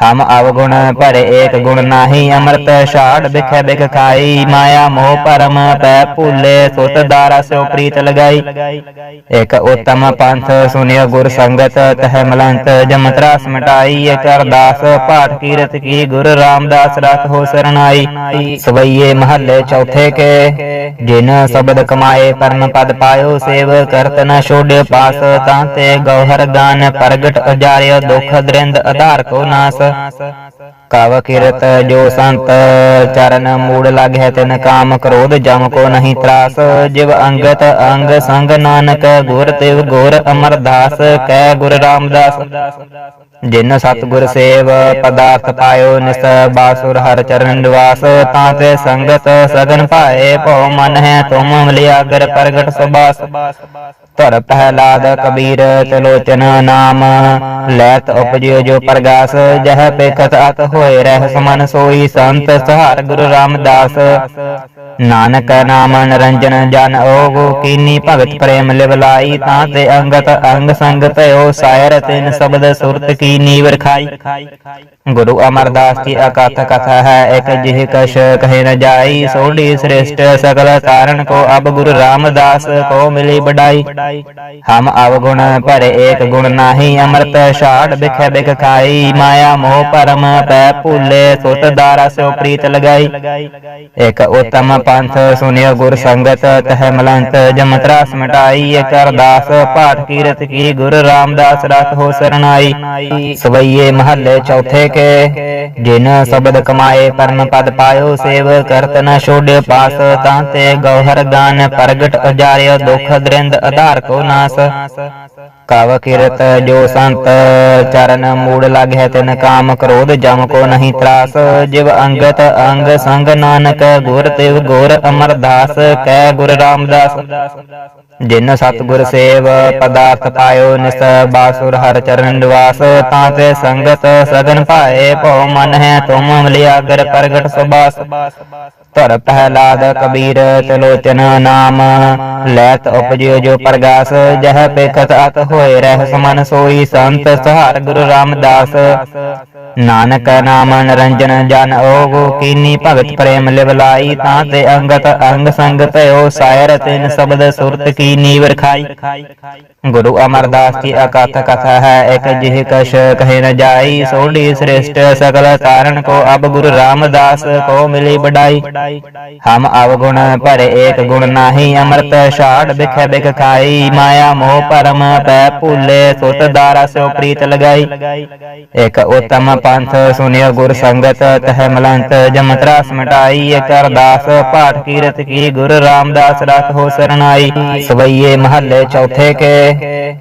ਹਮ ਅਵਗੁਣ ਭਰੇ ਏਕ ਗੁਣ ਨਾਹੀ ਅੰਮ੍ਰਿਤ ਛਾੜ ਬਿਖੈ ਬਿਖ ਖਾਈ ਮਾਇਆ ਮੋਹ ਪਰਮ ਪੈ ਭੂਲੇ ਸੁਤ ਦਾਰਾ ਸਿਓ ਪ੍ਰੀਤ ਲਗਾਈ। ਇਕ ਉਤਮ ਪੰਥ ਸੁਨਿਓ ਗੁਰ ਸੰਗਤ ਤਹ ਮਲੰਤ ਜਮ ਤਰਾਸ ਮਿਟਾਈ ਇਕ ਅਰਦਾਸ ਪਾਠ ਕੀਰਤ ਕੀ ਗੁਰ ਰਾਮਦਾਸ ਰਖੋ ਸਰਣਾਈ ਸਵਈਏ ਮਹੱਲੇ ਚੌਥੇ ਕੇ ਜਿਨ ਸ਼ਬਦ ਕਮਾਏ ਪਰਮ ਪਦ ਪਾਇਓ, ਸੇਵ ਕਰਤ ਨ ਛੋੜਿਓ ਪਾਸ, ਤਾਂ ਤੇ ਗੌਹਰ ਗਾਨ ਪ੍ਰਗਟ ਉਜਾਰਿਓ, ਦੁਖ ਦਰਿੰਦ ਆਧਾਰ ਕੋ ਨਾਸ। ਕਵ ਕਿਰਤ ਜੋ ਸੰਤ ਚਰਨ ਮੂੜ ਲਗਹਿ ਤਿਨ ਕਾਮ ਕ੍ਰੋਧ ਜਮ ਕੋ ਨਹੀਂ ਤਰਾਸ। ਜਿਵ ਅੰਗਤ ਅੰਗ ਸੰਗ ਨਾਨਕ, ਗੁਰ ਤਿਵ ਗੁਰ ਅਮਰਦਾਸ ਕਹਿ ਗੁਰ ਰਾਮਦਾਸ। ਜਿਨ ਸਤਿਗੁਰ ਸੇਵ ਪਦਾਰਥ ਪਾਇਓ ਨਿਸ ਬਾਸੁਰ ਹਰ ਚਰਨ ਨਿਵਾਸ ਤਾਂ ਤੇ ਸੰਗਤ ਸਗਨ ਭਾਏ ਭਉ ਮਨ ਹੈ ਤੁਮ ਮਲਿਆਗਰ ਪ੍ਰਗਟ ਸੁਬਾਸ ਧਰ ਪ੍ਰਹਲਾਦ ਕਬੀਰ ਤਲੋਚਨ ਨਾਮ। ਲੈਤ ਉਪਜਿਓ ਜੋ ਪ੍ਰਗਾਸ, ਜਹ ਪੇਖਤ ਅਤ ਹੋਏ ਰਹਿ ਸਮਨ ਸੋਈ। ਸੰਤ ਸਹਾਰ ਗੁਰੂ ਰਾਮਦਾਸ। ਨਾਨਕ ਨਾਮ ਨਰੰਜਨ ਜਨ ਓਗੋ, ਕੀਨੀ ਭਗਤ ਪ੍ਰੇਮ ਲਿਵਲਾਈ ਤਾਂ ਤੇ ਅੰਗਤ ਅੰਗ ਸੰਗ ਭਇਓ, ਸਾਇਰ ਤਿਨ ਸ਼ਬਦ ਸੁਰਤ ਕੀ ਨੀਵ ਰਖਾਈ ਗੁਰੂ ਅਮਰਦਾਸ ਕੀ ਅਕਥ ਕਥਾ ਹੈ? ਇੱਕ ਜਿਹ ਕਸ਼ ਕਹੇ ਨ ਜਾਈ, ਸੋਢੀ ਸ੍ਰੇਸ਼ਟ ਸਕਲ ਕਾਰਨ ਕੋ ਅਬ ਗੁਰੂ ਰਾਮਦਾਸ ਕੋ ਮਿਲੀ ਬੜਾਈ ਹਮ ਅਵਗੁਣ ਭਰੇ ਏਕ ਗੁਣ ਨਾਹੀ, ਅੰਮ੍ਰਿਤ ਛਾੜ ਬਿਖੈ ਬਿਖ ਖਾਈ। ਮਾਇਆ ਮੋਹ ਪਰਮ ਪੈ ਭੂਲੇ, ਸੁਤ ਦਾਰਾ ਸਿਓ ਪ੍ਰੀਤ ਲਗਾਈ। ਇਕ ਉਤਮ ਪੰਥ ਸੁਨਿਓ ਗੁਰ ਸੰਗਤ, ਤਹ ਮਲੰਤ ਜਮ ਤਰਾਸ ਮਿਟਾਈ। ਇਕ ਅਰਦਾਸ ਪਾਠ ਕੀਰਤ ਕੀ ਗੁਰ ਰਾਮਦਾਸ ਰਖੋ ਸਰਣਾਈ। ਸਵਈਏ ਮਹੱਲੇ ਚੌਥੇ ਕੇ। ਜਿਨ ਸ਼ਬਦ ਕਮਾਏ ਪਰਮ ਪਦ ਪਾਇਓ, ਸੇਵ ਕਰਤ ਨ ਛੋੜਿਓ ਪਾਸ, ਤਾਂ ਤੇ ਗੌਹਰ ਗਾਨ ਪ੍ਰਗਟ ਉਜਾਰਿਓ, ਦੁਖ ਦ੍ਰਿੰਦ ਆਧਾਰ ਕੋ ਨਾਸ। ਕਵ ਕਿਰਤ ਜੋ ਸੰਤ ਚਰਨ ਮੂੜ ਲਗਹਿ ਤਿਨ ਕਾਮ ਕ੍ਰੋਧ ਜਮ ਕੋ ਨਹੀਂ ਤਰਾਸ। ਜਿਵ ਅੰਗਤ ਅੰਗ ਸੰਗ ਨਾਨਕ, ਗੁਰ ਤਿਵ ਗੁਰ ਅਮਰਦਾਸ ਕਹਿ ਗੁਰ ਰਾਮਦਾਸ। ਜਿਨ ਸਤਿਗੁਰ ਸੇਵ, ਪਦਾਰਥ ਪਾਇਓ ਨਿਸ ਬਾਸੁਰ ਹਰ ਚਰਨ ਨਿਵਾਸ, ਤਾਂ ਤੇ ਸੰਗਤ ਸਗਨ ਭਾਏ ਭਉ ਮਨ ਹੈ, ਤੁਮ ਅਮਲਿਆਗਰ ਪ੍ਰਗਟ ਸੁਬਾਸ ਧਰ ਪਹਿਲਾਦ ਕਬੀਰ ਤਲੋਚਨ ਨਾਮ, ਲੈਤ ਉਪਜਿਓ ਜੋ ਪ੍ਰਗਾਸ, ਜਹ ਪੇਖਤ ਅਤ ਹੋਏ ਰਹਿ ਸਮਨ ਸੋਈ, ਸੰਤ ਸਹਾਰ ਗੁਰੂ ਰਾਮਦਾਸ। ਨਾਨਕ ਨਾਮ ਨਰੰਜਨ ਜਨ ਓਗੋ, ਕੀਨੀ ਭਗਤ ਪ੍ਰੇਮ ਲਿਵ ਲਾਈ, ਤਾਂ ਤੇ ਅੰਗਤ ਅੰਗ ਸੰਗ ਭਇਓ, ਸਾਇਰ ਤਿਨ ਸ਼ਬਦ ਸੁਰਤ ਕੀ ਨੀਵ ਰਖਾਈ ਗੁਰੂ ਅਮਰਦਾਸ ਕੀ ਅਕਥ ਕਥਾ ਹੈ, ਇਕ ਜਿਹ ਕਛ ਕਹੇ ਨ ਜਾਈ, ਸੋਢੀ ਸ੍ਰੇਸ਼ਟ ਸਕਲ ਕਾਰਨ ਕੋ ਅਬ ਗੁਰੂ ਰਾਮਦਾਸ ਕੋ ਮਿਲੀ ਬੜਾਈ ਹਮ ਅਵਗੁਣ ਭਰੇ ਏਕ ਗੁਣ ਨਾਹੀ, ਅੰਮ੍ਰਿਤ ਛਾੜ ਬਿਖ ਬਿਖ ਖਾਈ, ਮਾਇਆ ਮੋਹ ਪਰਮ ਪੈ ਭੂਲੇ, ਸੁਤ ਦਾਰਾ ਸਿਓ ਪ੍ਰੀਤ ਲਗਾਈ। ਇਕ ਉਤਮ ਪੰਥ ਸੁਨਿਓ ਗੁਰ ਸੰਗਤ ਤਹ ਮਲੰਤ ਜਮ ਤਰਾਸ ਮਿਟਾਈ, ਇਕ ਅਰਦਾਸ, ਪਾਠ ਕੀਰਤ ਕੀ ਗੁਰ ਰਾਮਦਾਸ ਰਖ ਹੋ ਸਰਨਾਈ ਸਵਈਏ ਮਹੱਲੇ ਚੌਥੇ ਕੇ,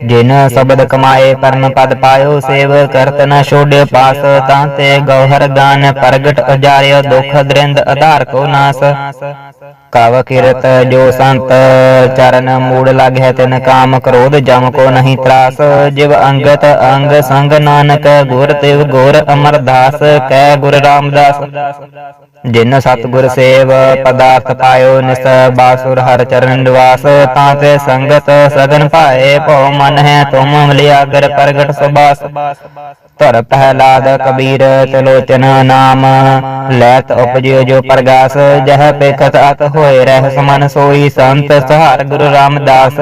ਜਿਨ ਸ਼ਬਦ ਕਮਾਏ, ਪਰਮ ਪਦ ਪਾਇਓ ਸੇਵ ਕਰਤ ਨ ਛੋੜਿ ਪਾਸ, ਤਾਂ ਤੇ ਗੌਹਰ ਗਾਨ ਪ੍ਰਗਟ ਅਜਾਰਿਓ ਦੁਖ ਦ੍ਰਿੰਦ, ਆਧਾਰ ਕੋ ਨਾਸ। ਕਾਵ ਕਿਰਤ ਜੋ ਸੰਤ ਚਰਨ ਮੂੜ ਲਗਹਿ ਤਿਨ ਕਾਮ ਕ੍ਰੋਧ ਜਮ ਕੋ ਨਹੀਂ ਤਰਾਸ, ਜਿਵ ਅੰਗਤ ਅੰਗ ਸੰਗ ਨਾਨਕ ਗੁਰ ਤਿਵ ਗੁਰ ਅਮਰਦਾਸ ਕਹਿ ਗੁਰ ਰਾਮਦਾਸ। ਜਿਨ ਸਤਿਗੁਰ ਸੇਵ ਪਦਾਰਥ ਪਾਇਓ ਨਿਸ ਬਾਸੁਰ ਹਰ ਚਰਨ ਨਿਵਾਸ ਤਾਂ ਤੇ ਸੰਗਤ ਸਗਨ ਭਾਏ ਭਉ ਮਨ ਹੈ ਤੁਮ ਅਮਲਿਆਗਰ ਪ੍ਰਗਟ ਸੁਬਾਸ ਧਰ ਪਹਿਲਾਦ ਕਬੀਰ ਤਲੋਚਨ ਨਾਮ। ਲੈਤ ਉਪਜਿਓ ਜੋ ਪ੍ਰਗਾਸ। ਜਹ ਪੇਖਤ ਅਤ ਹੋਏ ਰਹਿ ਸਮਨ ਸੋਈ। ਸੰਤ ਸਹਾਰ ਗੁਰੂ ਰਾਮਦਾਸ।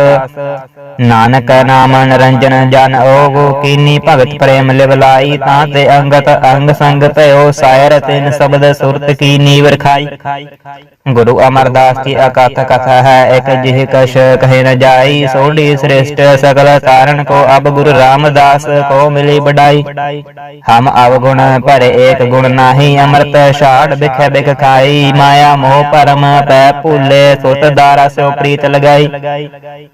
ਨਾਨਕ ਨਾਮ ਨਰੰਜਨ ਜਨ ਓਗੋ, ਕੀਨੀ ਭਗਤ ਪ੍ਰੇਮ ਲਿਵ ਲਾਈ, ਤਾਂ ਤੇ ਅੰਗਤ ਅੰਗ ਸੰਗ ਭਇਓ, ਸਾਇਰ ਤਿਨ ਸ਼ਬਦ ਸੁਰਤ ਕੀ ਨੀਵ ਰਖਾਈ ਗੁਰੂ ਅਮਰਦਾਸ ਕੀ ਅਕਥ ਕਥਾ ਹੈ, ਇਕ ਜਿਹ ਕਸ਼ ਕਹੇ ਨ ਜਾਈ, ਸੋਢੀ ਸ੍ਰੇਸ਼ਟ ਸਕਲ ਕਾਰਨ ਕੋ, ਅਬ ਗੁਰੂ ਰਾਮਦਾਸ ਕੋ ਮਿਲੀ ਬੜਾਈ ਹਮ ਅਵਗੁਣ ਭਰੇ ਏਕ ਗੁਣ ਨਾਹੀ, ਅੰਮ੍ਰਿਤ ਛਾੜ ਬਿਖ ਬਿਖ ਖਾਈ। ਮਾਇਆ ਮੋਹ ਪਰਮ ਪੈ ਭੂਲੇ, ਸੁਤ ਦਾਰਾ ਸਿਓ ਪ੍ਰੀਤ ਲਗਾਈ।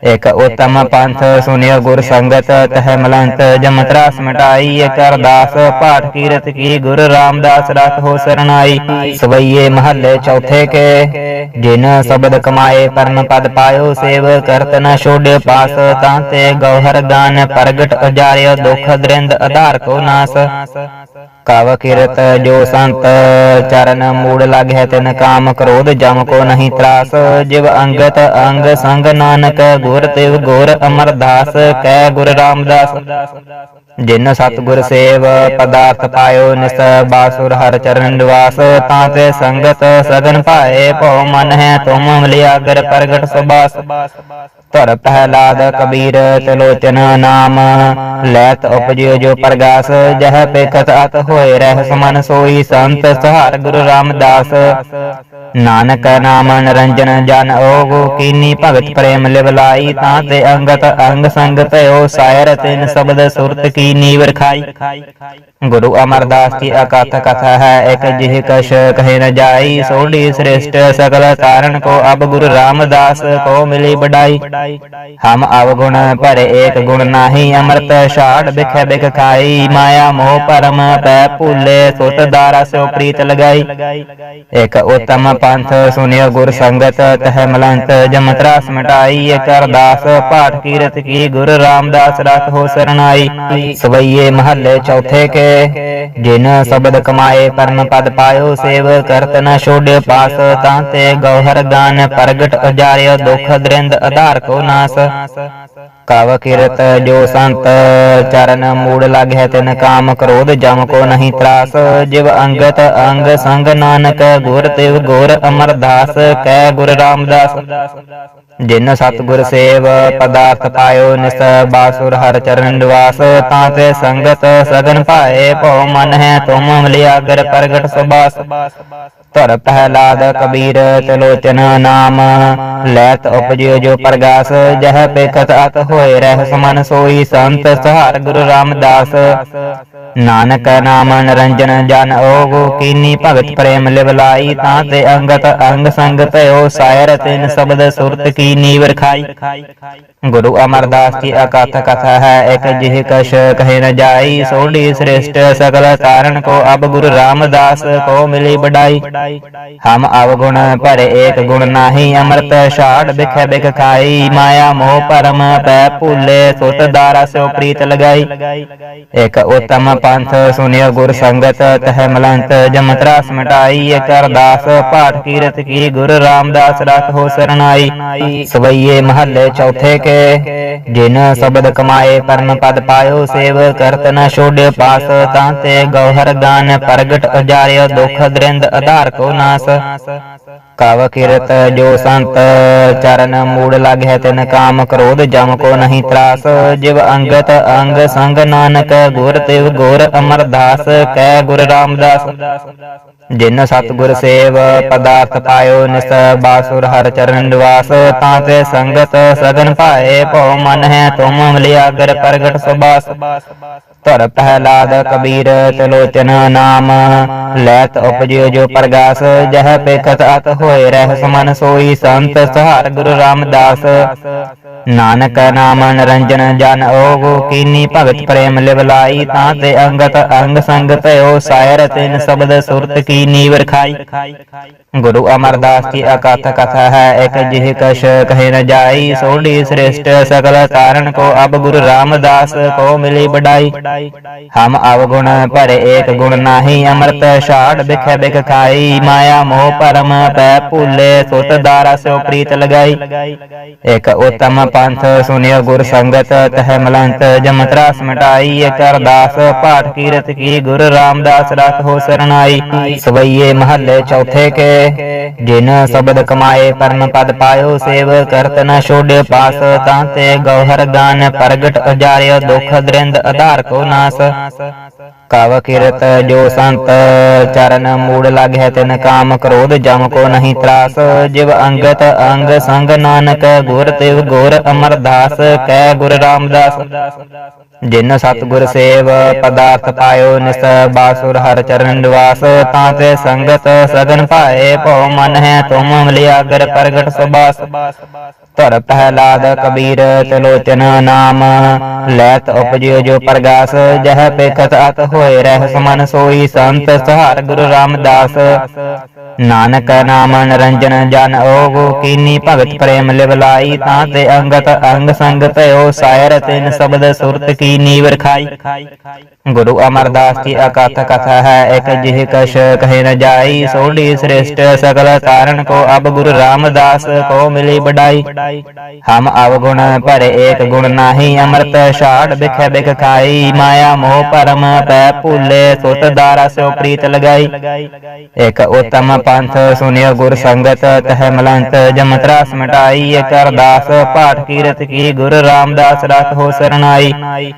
ਇਕ ਉਤਮ ਪੰਥ ਸੁਨਿਓ ਗੁਰ ਸੰਗਤ, ਤਹ ਮਲੰਤ ਜਮ ਤਰਾਸ ਮਿਟਾਈ। ਇਕ ਪਾਠ ਕੀਰਤ ਕੀ, ਗੁਰ ਰਾਮਦਾਸ ਰਖ ਹੋ ਸਰਨਾਈ ਸਵਈਏ ਮਹੱਲੇ ਚੌਥੇ ਕੇ ਜਿਨ ਸ਼ਬਦ ਕਮਾਏ ਪਰਮ ਪਦ ਪਾਇਓ ਸੇਵ ਕਰਤ ਨ ਛੋੜਿ ਪਾਸ, ਤਾਂ ਤੇ ਗੌਹਰ ਗਾਨ ਪ੍ਰਗਟ ਅਜਾਰਿਓ ਦੁਖ ਦ੍ਰਿੰਦ ਆਧਾਰ ਕੋ ਨਾਸ। ਕਵ ਕਿਰਤ ਜੋ ਸੰਤ ਚਰਨ ਮੂੜ ਲਗਹਿ, ਤਿਨ ਕਾਮ ਕ੍ਰੋਧ ਜਮ ਕੋ ਨਹੀਂ ਤਰਾਸ। ਜਿਵ ਅੰਗਤ ਅੰਗ ਸੰਗ ਨਾਨਕ, ਗੁਰ ਤਿਵ ਗੁਰ ਅਮਰਦਾਸ। ਕਹਿ ਗੁਰ ਰਾਮਦਾਸ। ਜਿਨ ਸਤਿਗੁਰ ਸੇਵ ਪਦਾਰਥ ਪਾਇਓ ਨਿਸ ਬਾਸੁਰ ਹਰ ਚਰਨ ਨਿਵਾਸ ਤਾਂ ਤੇ ਸੰਗਤ ਸਗਨ ਭਾਏ ਭਉ ਮਨ ਹੈ ਤੁਮ ਅਮਲਿਆਗਰ ਪ੍ਰਗਟ ਸੁਬਾਸ ਧਰ ਪਹਿਲਾਦ ਕਬੀਰ ਤਲੋਚਨ ਨਾਮ। ਲੈਤ ਉਪਜਿਓ ਜੋ ਪ੍ਰਗਾਸ ਜਹ ਪੇਖਤ ਅਤ ਹੋਏ ਰਹਿ ਸਮਨ ਸੋਈ। ਸੰਤ ਸਹਾਰ ਗੁਰੂ ਰਾਮਦਾਸ। ਨਾਨਕ ਨਾਮ ਨਰੰਜਨ ਜਨ ਓਗੋ, ਕੀਨੀ ਭਗਤ ਪ੍ਰੇਮ ਲਿਵਲਾਈ ਤਾਂ ਤੇ ਅੰਗਤ ਅੰਗ ਸੰਗ ਭਇਓ ਸਾਇਰ ਤਿਨ ਸ਼ਬਦ ਸੁਰਤ ਕੀ ਨੀਵ ਰਖਾਈ ਗੁਰੂ ਅਮਰਦਾਸ ਕੀ ਅਕਥ ਕਥਾ ਹੈ, ਇਕ ਜਿਹ ਕਸ਼ ਕਹੇ ਨ ਜਾਈ, ਸੋਢੀ ਸ੍ਰੇਸ਼ਟ ਸਕਲ ਕਾਰਨ ਕੋ, ਅਬ ਗੁਰੂ ਰਾਮਦਾਸ ਕੋ ਮਿਲੀ ਬੜਾਈ ਹਮ ਅਵਗੁਣ ਭਰੇ ਏਕ ਗੁਣ ਨਾਹੀ, ਅੰਮ੍ਰਿਤ ਛਾੜ ਬਿਖ ਬਿਖ ਖਾਈ। ਮਾਇਆ ਮੋਹ ਪਰਮ ਪੈ ਭੂਲੇ, ਸੁਤ ਦਾਰਾ ਸਿਓ ਪ੍ਰੀਤ ਲਗਾਈ। ਇਕ ਉਤਮ ਪੰਥ ਸੁਨਿਓ ਗੁਰ ਸੰਗਤ, ਤਹ ਮਲੰਤ ਜਮ ਤਰਾਸ ਮਿਟਾਈ। ਇਕ ਅਰਦਾਸ ਪਾਠ ਕੀਰਤ ਕੀ, ਗੁਰ ਰਾਮਦਾਸ ਰਖ ਹੋ ਸਰਨਾਈ ਸਵਈਏ ਮਹੱਲੇ ਚੌਥੇ ਕੇ ਜਿਨ ਸ਼ਬਦ ਕਮਾਏ ਪਰਮ ਪਦ ਪਾਇਓ ਸੇਵ, ਕਰਤ ਨ ਛੋੜਿ ਪਾਸ, ਤਾਂ ਤੇ ਗੌਹਰ ਗਾਨ ਪ੍ਰਗਟ ਅਜਾਰਿਓ ਦੁਖ ਦ੍ਰਿੰਦ ਆਧਾਰ ਕੋ ਨਾਸ। ਕਵ ਕਿਰਤ ਜੋ ਸੰਤ ਚਰਨ ਮੂੜ ਲਗਹਿ, ਤਿਨ ਕਾਮ ਕ੍ਰੋਧ ਜਮ ਕੋ ਨਹੀਂ ਤਰਾਸ। ਜਿਵ ਅੰਗਤ ਅੰਗ ਸੰਗ ਨਾਨਕ, ਗੁਰ ਤਿਵ ਗੁਰ ਅਮਰਦਾਸ ਕਹਿ ਗੁਰ ਰਾਮਦਾਸ। ਜਿਨ ਸਤਿਗੁਰ ਸੇਵ ਪਦਾਰਥ ਪਾਇਓ ਨਿਸ ਬਾਸੁਰ ਹਰ ਚਰਨ ਨਿਵਾਸ ਤਾਂ ਤੇ ਸੰਗਤ ਸਗਨ ਭਾਏ ਭਉ ਮਨ ਹੈ ਤੁਮ ਅਮਲਿਆਗਰ ਪ੍ਰਗਟ ਸੁਬਾਸ ਧਰ ਪਹਿਲਾਦ ਕਬੀਰ ਤਲੋਚਨ ਨਾਮ। ਲੈਤ ਉਪਜਿਓ ਜੋ ਪ੍ਰਗਾਸ। ਜਹ ਪੇਖਤ ਅਤ ਹੋਏ ਰਹਿ ਸਮਨ ਸੋਈ। ਸੰਤ ਸਹਾਰ ਗੁਰੂ ਰਾਮਦਾਸ। ਨਾਨਕ ਨਾਮ ਨਰੰਜਨ ਜਨ ਓਗੋ, ਕੀਨੀ ਭਗਤ ਪ੍ਰੇਮ ਲਿਵਲਾਈ, ਤਾਂ ਤੇ ਅੰਗਤ ਅੰਗ ਸੰਗ ਭਇਓ, ਸਾਇਰ ਤਿਨ ਸ਼ਬਦ ਸੁਰਤ ਕੀ ਨੀਵ ਰਖਾਈ ਗੁਰੂ ਅਮਰਦਾਸ ਕੀ ਅਕਥ ਕਥਾ ਹੈ, ਇੱਕ ਜਿਹ ਕਛ ਕਹੇ ਨ ਜਾਈ, ਸੋਢੀ ਸ੍ਰੇਸ਼ਟ ਸਕਲ ਕਾਰਨ ਕੋ, ਅਬ ਗੁਰੂ ਰਾਮਦਾਸ ਕੋ ਮਿਲੀ ਬੜਾਈ ਹਮ ਅਵਗੁਣ ਭਰੇ ਏਕ ਗੁਣ ਨਾਹੀ, ਅੰਮ੍ਰਿਤ ਛਾੜ ਬਿਖ ਬਿਖ ਖਾਈ। ਮਾਇਆ ਮੋਹ ਪਰਮ ਪੈ ਭੂਲੇ, ਸੁਤ ਦਾਰਾ ਸਿਓ ਪ੍ਰੀਤ ਲਗਾਈ। ਇਕ ਉਤਮ ਪੰਥ ਸੁਨਿਓ ਗੁਰ ਸੰਗਤ ਤਹ ਮਲੰਤ, ਜਮ ਤਰਾਸ ਮਿਟਾਈ ਇਕ ਅਰਦਾਸ ਪਾਠ ਕੀਰਤ ਕੀ, ਗੁਰੂ ਰਾਮਦਾਸ ਰਖੋ ਸਰਨਾਈ। ਸਵਈਏ ਮਹੱਲੇ ਚੌਥੇ ਕੇ, ਜਿਨ ਸ਼ਬਦ ਕਮਾਏ, ਪਰਮ ਪਦ ਪਾਇਓ ਸੇਵ, ਕਰਤ ਨ ਛੋੜਿ ਪਾਸ, ਤਾਂ ਤੇ ਗੌਹਰ ਗਾਨ ਪ੍ਰਗਟ ਉਜਾਰਿਓ, ਦੁਖ ਦ੍ਰਿੰਦ, ਆਧਾਰ ਕੋ ਨਾਸ। ਕਵ ਕਿਰਤ ਜੋ ਸੰਤ ਚਰਨ ਮੂੜ ਲਾਗੈ ਤਿਨ ਕਾਮ ਕ੍ਰੋਧ ਜਮ ਕੋ ਨਹੀਂ ਤਰਾਸ। ਜਿਵ ਅੰਗਤ ਅੰਗ ਸੰਗ ਨਾਨਕ, ਗੁਰ ਤਿਵ ਗੁਰ ਅਮਰਦਾਸ ਕਹਿ ਗੁਰ ਰਾਮਦਾਸ। ਜਿਨ ਸਤਿਗੁਰ ਸੇਵ ਪਦਾਰਥ ਪਾਇਓ ਨਿਸ ਬਾਸੁਰ ਹਰ ਚਰਨ ਨਿਵਾਸ ਤਾਂ ਤੇ ਸੰਗਤ ਸਗਨ ਭਾਏ ਭਉ ਮਨ ਹੈ ਤੁਮ ਮਲਿਆਗਰ ਪ੍ਰਗਟ ਸੁਬਾਸ ਧਰ ਪਹਿਲਾਦ ਕਬੀਰ ਤਲੋਚਨ ਨਾਮ। ਲੈਤ ਉਪਜਿਓ ਜੋ ਪ੍ਰਗਾਸ ਜਹ ਪੇਖਤ ਅਤ ਹੋਏ ਰਹਿ ਸਮਨ ਸੋਈ। ਸੰਤ ਸਹਾਰ ਗੁਰੂ ਰਾਮਦਾਸ। ਨਾਨਕ ਨਾਮ ਨਿਰੰਜਨ ਜਨ ਓਗੋ ਕੀਨੀ ਭਗਤ ਪ੍ਰੇਮ ਲਿਵਲਾਈ ਤਾਂ ਤੇ ਅੰਗਤ ਅੰਗ ਸੰਗ ਤਯੋ ਸਾਇਰ ਤਿਨ ਸ਼ਬਦ ਸੁਰਤ ਕੀ ਨੀਵ ਖਾਈ ਗੁਰੂ ਅਮਰਦਾਸ ਕੀ ਅਕਥ ਕਥਾ ਹੈ, ਇੱਕ ਜਿਹ ਕਸ਼ ਕਹੇ ਨ ਜਾਈ, ਸੋਢੀ ਸ੍ਰੇਸ਼ਟ ਸਕਲ ਕਾਰਨ ਕੋ ਅਬ ਗੁਰੂ ਰਾਮਦਾਸ ਕੋ ਮਿਲੀ ਬਡਾਈ ਹਮ ਅਵਗੁਣ ਭਰੇ ਏਕ ਗੁਣ ਨਾਹੀ, ਅੰਮ੍ਰਿਤ ਛਾੜ ਬਿਖ ਬਿਖ ਖਾਈ। ਮਾਇਆ ਮੋਹ ਪਰਮ ਪੈ ਭੂਲੇ, ਸੁਤ ਦਾਰਾ ਸਿਓ ਪ੍ਰੀਤ ਲਗਾਈ। ਇਕ ਉਤਮ ਪੰਥ ਸੁਨਿਓ ਗੁਰ ਸੰਗਤ, ਤਹ ਮਲੰਤ ਜਮਤਰਾ ਤਰਾਸ ਇਕ ਅਰਦਾਸ ਪਾਠ ਕੀਰਤ ਕੀ, ਗੁਰ ਰਾਮਦਾਸ ਰਖੋ ਸਰਨਾਈ ਸਵਈਏ ਮਹੱਲੇ ਚੌਥੇ ਕੇ ਜਿਨ ਸ਼ਬਦ ਕਮਾਏ ਪਰਮ ਪਦ ਪਾਇਓ, ਸੇਵ ਕਰਤ ਨ ਛੋੜਿ ਪਾਸ, ਤਾਂ ਤੇ ਗੌਹਰ ਗਾਨ ਪ੍ਰਗਟ ਉਜਾਰਿਓ, ਦੁਖ ਦ੍ਰਿੰਦ ਆਧਾਰ ਕੋ ਨਾਸ। ਕਵ ਕਿਰਤ ਜੋ ਸੰਤ ਚਰਨ ਮੂੜ ਲਾਗੈ ਤਿਨ ਕਾਮ ਕ੍ਰੋਧ ਜਮ ਕੋ ਨਹੀਂ ਤਰਾਸ। ਜਿਵ ਅੰਗਤ ਅੰਗ ਸੰਗ ਨਾਨਕ, ਗੁਰ ਤਿਵ ਗੁਰ ਅਮਰਦਾਸ ਕਹਿ ਗੁਰ ਰਾਮਦਾਸ। ਜਿਨ ਸਤਿਗੁਰ ਸੇਵ, ਪਦਾਰਥ ਪਾਇਓ ਨਿਸ ਬਾਸੁਰ ਹਰ ਚਰਨ ਨਿਵਾਸ, ਤਾਂ ਤੇ ਸੰਗਤ ਸਗਨ ਭਾਏ, ਭਉ ਮਨ ਹੈ ਤੁਮ ਮਲਿਆਗਰ ਪ੍ਰਗਟ ਸੁਬਾਸ ਧਰ ਪਹਿਲਾਦ ਕਬੀਰ ਤਲੋਚਨ ਨਾਮ, ਲੈਤ ਉਪਜਿਓ ਜੋ ਪ੍ਰਗਾਸ, ਜਹ ਪੇਖਤ ਅਤ ਹੋਏ ਰਹਿ ਸਮਨ ਸੋਈ, ਸੰਤ ਸਹਾਰ ਗੁਰੂ ਰਾਮਦਾਸ। ਨਾਨਕ ਨਾਮ ਨਿਰੰਜਨ ਜਨ ਓਗੋ, ਕੀਨੀ ਭਗਤ ਪ੍ਰੇਮ ਲਿਵ ਲਾਈ ਤਾਂ ਤੇ ਅੰਗਤ ਅੰਗ ਸੰਗ ਤਯੋ ਸਾਇਰ ਤਿਨ ਸ਼ਬਦ ਸੁਰਤ ਕੀ ਨੀਵ ਰਖਾਈ ਗੁਰੂ ਅਮਰਦਾਸ ਕੀ ਅਕਥ ਕਥਾ ਹੈ, ਇੱਕ ਜਿਹ ਕਛ ਕਹੇ ਨ ਜਾਈ, ਸੋਢੀ ਸ੍ਰੇਸ਼ਟ ਸਕਲ ਕਾਰਨ ਕੋ ਅਬ ਗੁਰੂ ਰਾਮਦਾਸ ਕੋ ਮਿਲੀ ਬਡਾਈ ਹਮ ਅਵਗੁਣ ਭਰੇ ਏਕ ਗੁਣ ਨਾਹੀ, ਅੰਮ੍ਰਿਤ ਛਾੜ ਬਿਖ ਬਿਖ ਖਾਈ। ਮਾਇਆ ਮੋਹ ਪਰਮ ਪੈ ਭੂਲੇ, ਸੁਤ ਦਾਰਾ ਸਿਓ ਪ੍ਰੀਤ ਲਗਾਈ। ਇਕ ਉਤਮ ਪੰਥ ਸੁਨਿਓ ਗੁਰ ਸੰਗਤ, ਤਹ ਮਲੰਤ ਜਮ ਤਰਾਸ ਇਕ ਅਰਦਾਸ, ਪਾਠ ਕੀਰਤ ਕੀ, ਗੁਰ ਰਾਮਦਾਸ ਰਖੋ ਸਰਨਾਈ